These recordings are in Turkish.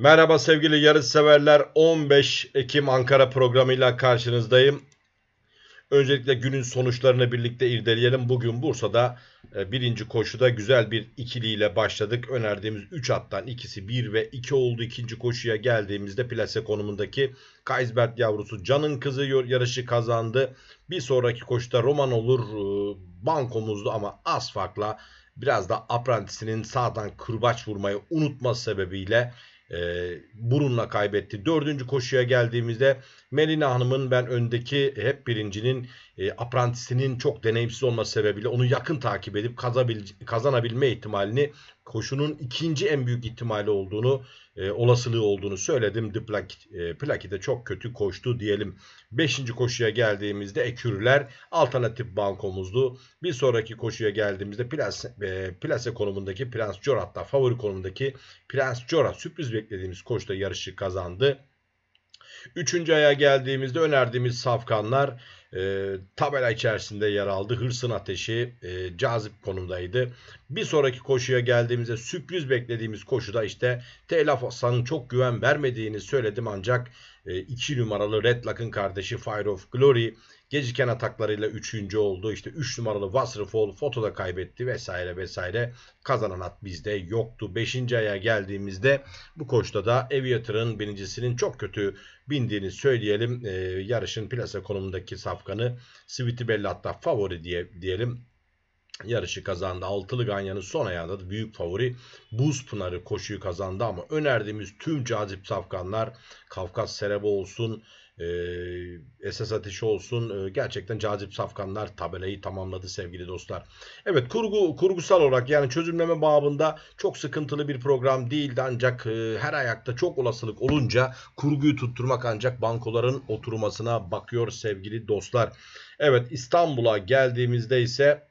Merhaba sevgili yarış severler. 15 Ekim Ankara programıyla karşınızdayım. Öncelikle günün sonuçlarını birlikte irdeleyelim. Bugün Bursa'da e, birinci koşuda güzel bir ikiliyle başladık. Önerdiğimiz 3 attan ikisi 1 ve 2 oldu. İkinci koşuya geldiğimizde plase konumundaki Kaisbert yavrusu Can'ın kızı yarışı kazandı. Bir sonraki koşuda Roman olur e, bankomuzdu ama az farkla biraz da aprantisinin sağdan kırbaç vurmayı unutması sebebiyle e, burunla kaybetti. Dördüncü koşuya geldiğimizde Melina Hanım'ın ben öndeki hep birincinin e, aprantisinin çok deneyimsiz olması sebebiyle onu yakın takip edip kazanabilme ihtimalini koşunun ikinci en büyük ihtimali olduğunu e, olasılığı olduğunu söyledim. The Plaki, e, de çok kötü koştu diyelim. Beşinci koşuya geldiğimizde Ekürler alternatif bankomuzdu. Bir sonraki koşuya geldiğimizde Plase, e, Plase konumundaki Prens Jorat'ta favori konumundaki Prens Jorat sürpriz beklediğimiz koşta yarışı kazandı. Üçüncü aya geldiğimizde önerdiğimiz safkanlar e, tabela içerisinde yer aldı. Hırsın ateşi e, cazip konumdaydı. Bir sonraki koşuya geldiğimizde sürpriz beklediğimiz koşuda işte Telaf Hasan'ın çok güven vermediğini söyledim ancak 2 e, numaralı Red Lock'ın kardeşi Fire of Glory geciken ataklarıyla 3. oldu. İşte 3 numaralı Wasserfall fotoda kaybetti vesaire vesaire. Kazanan at bizde yoktu. 5. aya geldiğimizde bu koşta da Aviator'ın birincisinin çok kötü bindiğini söyleyelim. Ee, yarışın plasa konumundaki safkanı Sweetie Bella hatta favori diye diyelim yarışı kazandı. Altılı Ganyan'ın son ayağında da büyük favori Buz Pınarı koşuyu kazandı ama önerdiğimiz tüm cazip safkanlar Kafkas Serebo olsun, e, esas ateşi olsun e, gerçekten cazip safkanlar tabelayı tamamladı sevgili dostlar. Evet kurgu kurgusal olarak yani çözümleme babında çok sıkıntılı bir program değildi ancak e, her ayakta çok olasılık olunca kurguyu tutturmak ancak bankoların oturmasına bakıyor sevgili dostlar. Evet İstanbul'a geldiğimizde ise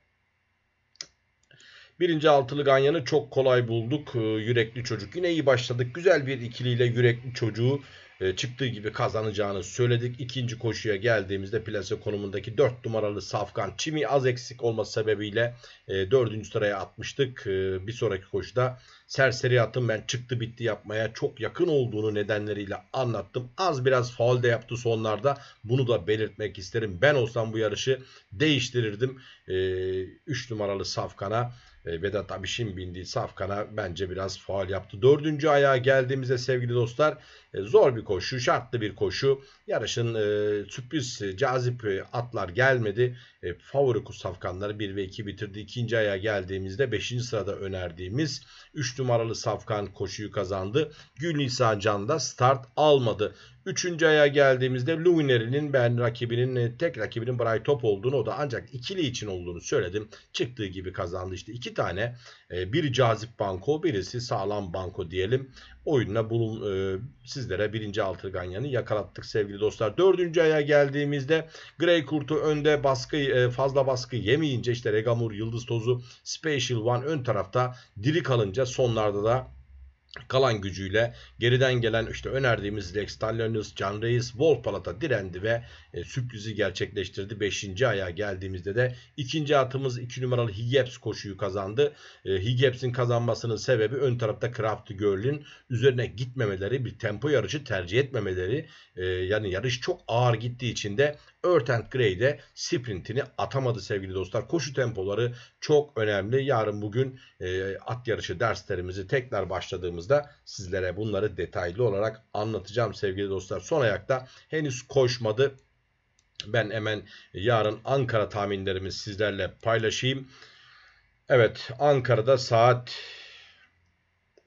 Birinci altılı ganyanı çok kolay bulduk. Yürekli çocuk. Yine iyi başladık. Güzel bir ikiliyle yürekli çocuğu e, çıktığı gibi kazanacağını söyledik. İkinci koşuya geldiğimizde plase konumundaki 4 numaralı Safkan Çimi az eksik olması sebebiyle e, 4. sıraya atmıştık. E, bir sonraki koşuda serseri atım ben çıktı bitti yapmaya çok yakın olduğunu nedenleriyle anlattım. Az biraz faul de yaptı sonlarda. Bunu da belirtmek isterim. Ben olsam bu yarışı değiştirirdim. 3 e, numaralı Safkan'a Vedat Abiş'in bindiği Safkan'a bence biraz faal yaptı. Dördüncü ayağa geldiğimizde sevgili dostlar zor bir koşu, şartlı bir koşu. Yarışın e, sürpriz, e, cazip e, atlar gelmedi. E, favori safkanları 1 ve 2 bitirdi. İkinci aya geldiğimizde 5. sırada önerdiğimiz 3 numaralı safkan koşuyu kazandı. Gül Nisan Can da start almadı. Üçüncü aya geldiğimizde Lumineri'nin ben rakibinin e, tek rakibinin Bray Top olduğunu o da ancak ikili için olduğunu söyledim. Çıktığı gibi kazandı işte iki tane e, bir cazip banko birisi sağlam banko diyelim. Oyununa bulun e, sizlere birinci altı ganyanı yakalattık sevgili dostlar. Dördüncü aya geldiğimizde Grey Kurt'u önde baskı fazla baskı yemeyince işte Regamur Yıldız Tozu Special One ön tarafta diri kalınca sonlarda da kalan gücüyle geriden gelen işte önerdiğimiz Lex Talionus, Can Reis, Wolf Palat'a direndi ve e, sürprizi gerçekleştirdi. 5. aya geldiğimizde de ikinci atımız 2 numaralı Higgeps koşuyu kazandı. E, Higgeps'in kazanmasının sebebi ön tarafta Crafty Girl'ün üzerine gitmemeleri, bir tempo yarışı tercih etmemeleri. E, yani yarış çok ağır gittiği için de Earth and Grey'de sprintini atamadı sevgili dostlar. Koşu tempoları çok önemli. Yarın bugün e, at yarışı derslerimizi tekrar başladığımızda sizlere bunları detaylı olarak anlatacağım sevgili dostlar. Son ayakta henüz koşmadı. Ben hemen yarın Ankara tahminlerimi sizlerle paylaşayım. Evet Ankara'da saat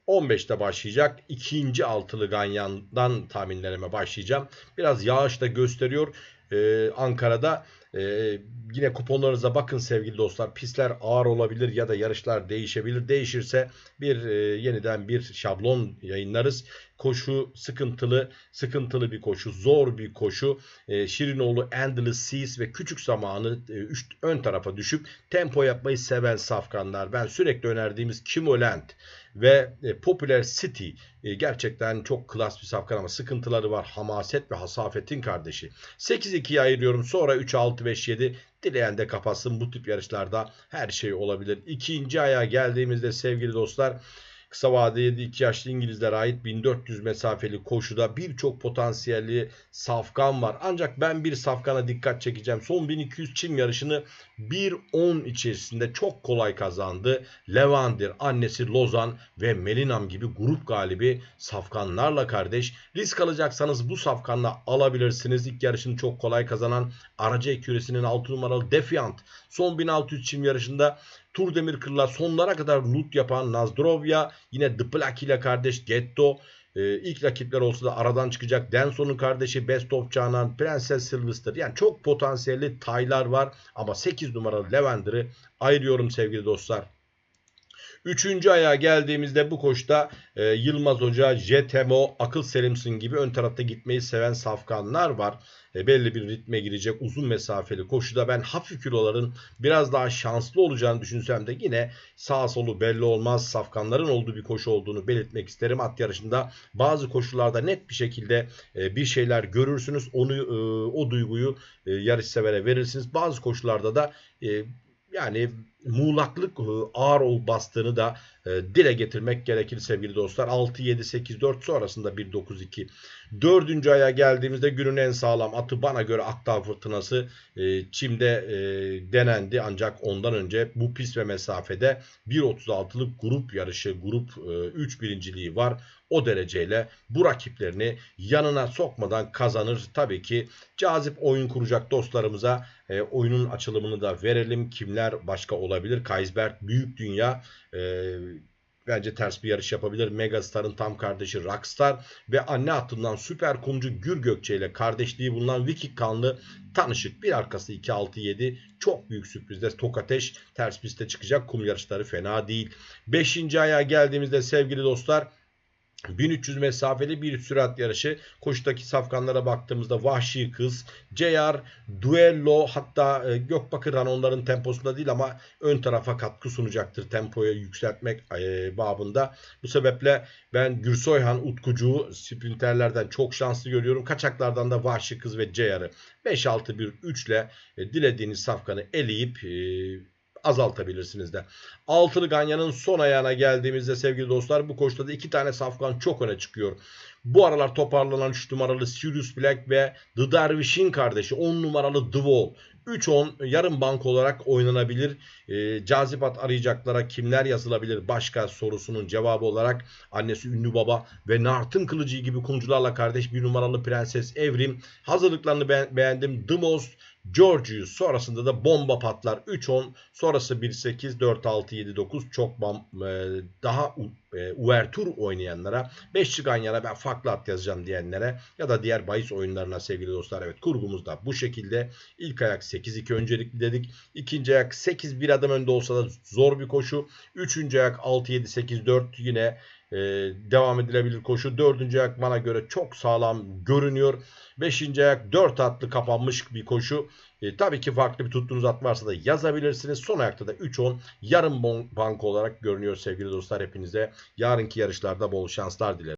15'te başlayacak. İkinci altılı ganyandan tahminlerime başlayacağım. Biraz yağış da gösteriyor. Ee, Ankara'da ee, yine kuponlarınıza bakın sevgili dostlar. Pistler ağır olabilir ya da yarışlar değişebilir. Değişirse bir e, yeniden bir şablon yayınlarız. Koşu sıkıntılı, sıkıntılı bir koşu, zor bir koşu. E, Şirinoğlu Endless Seas ve küçük zamanı e, üç, ön tarafa düşüp tempo yapmayı seven safkanlar. Ben sürekli önerdiğimiz Kimoland ve e, Popular City e, gerçekten çok klas bir safkan ama sıkıntıları var. Hamaset ve hasafetin kardeşi. 8-2'ye ayırıyorum. Sonra 3-6 6-5-7 dileyen de kapatsın. Bu tip yarışlarda her şey olabilir. İkinci aya geldiğimizde sevgili dostlar Kısa vadeli 2 yaşlı İngilizlere ait 1400 mesafeli koşuda birçok potansiyelli safkan var. Ancak ben bir safkana dikkat çekeceğim. Son 1200 çim yarışını 1.10 içerisinde çok kolay kazandı. Levandir, annesi Lozan ve Melinam gibi grup galibi safkanlarla kardeş. Risk alacaksanız bu safkanla alabilirsiniz. İlk yarışını çok kolay kazanan aracı eküresinin 6 numaralı Defiant. Son 1600 çim yarışında Tur Demirkır'la sonlara kadar loot yapan Nazdrovya. Yine The ile kardeş Getto. Ee, ilk rakipler olsa da aradan çıkacak. Denson'un kardeşi Best of Canan, Prenses Sylvester. Yani çok potansiyelli taylar var. Ama 8 numaralı Lavender'ı ayırıyorum sevgili dostlar. Üçüncü ayağa geldiğimizde bu koşta e, Yılmaz Hoca, Jetemo, Akıl Selimsin gibi ön tarafta gitmeyi seven safkanlar var. E, belli bir ritme girecek uzun mesafeli koşuda ben hafif kiloların biraz daha şanslı olacağını düşünsem de yine sağ solu belli olmaz safkanların olduğu bir koşu olduğunu belirtmek isterim. At yarışında bazı koşularda net bir şekilde e, bir şeyler görürsünüz. Onu e, o duyguyu e, yarış severe verirsiniz. Bazı koşularda da e, yani muğlaklık e, ağır ol bastığını da e, dile getirmek gerekir sevgili dostlar. 6 7 8 4 sonrasında 1 9 2. Dördüncü aya geldiğimizde günün en sağlam atı bana göre Akdağ Fırtınası e, Çim'de denendi ancak ondan önce bu pist ve mesafede 1.36'lık grup yarışı grup e, 3 birinciliği var. O dereceyle bu rakiplerini yanına sokmadan kazanır. Tabii ki cazip oyun kuracak dostlarımıza oyunun açılımını da verelim. Kimler başka olabilir? Kaysberg Büyük Dünya e, bence ters bir yarış yapabilir. Megastar'ın tam kardeşi Rockstar ve anne hattından süper kumcu Gür Gökçe ile kardeşliği bulunan Viking kanlı tanışık. Bir arkası 2-6-7 çok büyük sürprizde Tokateş ters pistte çıkacak. Kum yarışları fena değil. Beşinci ayağa geldiğimizde sevgili dostlar 1300 mesafeli bir sürat yarışı. Koşudaki safkanlara baktığımızda Vahşi Kız, JR, Duello hatta e, Gökbakırhan onların temposunda değil ama ön tarafa katkı sunacaktır tempoyu yükseltmek e, babında. Bu sebeple ben Gürsoyhan Utkucuğu sprinterlerden çok şanslı görüyorum. Kaçaklardan da Vahşi Kız ve JR'ı 5-6-1-3 ile dilediğiniz safkanı eleyip e, azaltabilirsiniz de. Altılı Ganyan'ın son ayağına geldiğimizde sevgili dostlar bu koşuda da iki tane safkan çok öne çıkıyor. Bu aralar toparlanan 3 numaralı Sirius Black ve The Dervish'in kardeşi 10 numaralı The Wall. 3-10 yarım bank olarak oynanabilir. E, cazibat arayacaklara kimler yazılabilir başka sorusunun cevabı olarak annesi Ünlü Baba ve Nartın Kılıcı gibi kumcularla kardeş bir numaralı Prenses Evrim. Hazırlıklarını be- beğendim. The Most Georgius sonrasında da bomba patlar 3-10 sonrası 1-8 4-6-7-9 çok bam, e, daha e, uvertür oynayanlara 5 çıkan yana ben farklı at yazacağım diyenlere ya da diğer bahis oyunlarına sevgili dostlar evet kurgumuz da bu şekilde. İlk ayak 8-2 öncelikli dedik. İkinci ayak 8 bir adım önde olsa da zor bir koşu. Üçüncü ayak 6-7-8-4 yine ee, devam edilebilir koşu. Dördüncü ayak bana göre çok sağlam görünüyor. Beşinci ayak dört atlı kapanmış bir koşu. E, tabii ki farklı bir tuttuğunuz at varsa da yazabilirsiniz. Son ayakta da 3-10 yarım bank olarak görünüyor sevgili dostlar hepinize. Yarınki yarışlarda bol şanslar dilerim.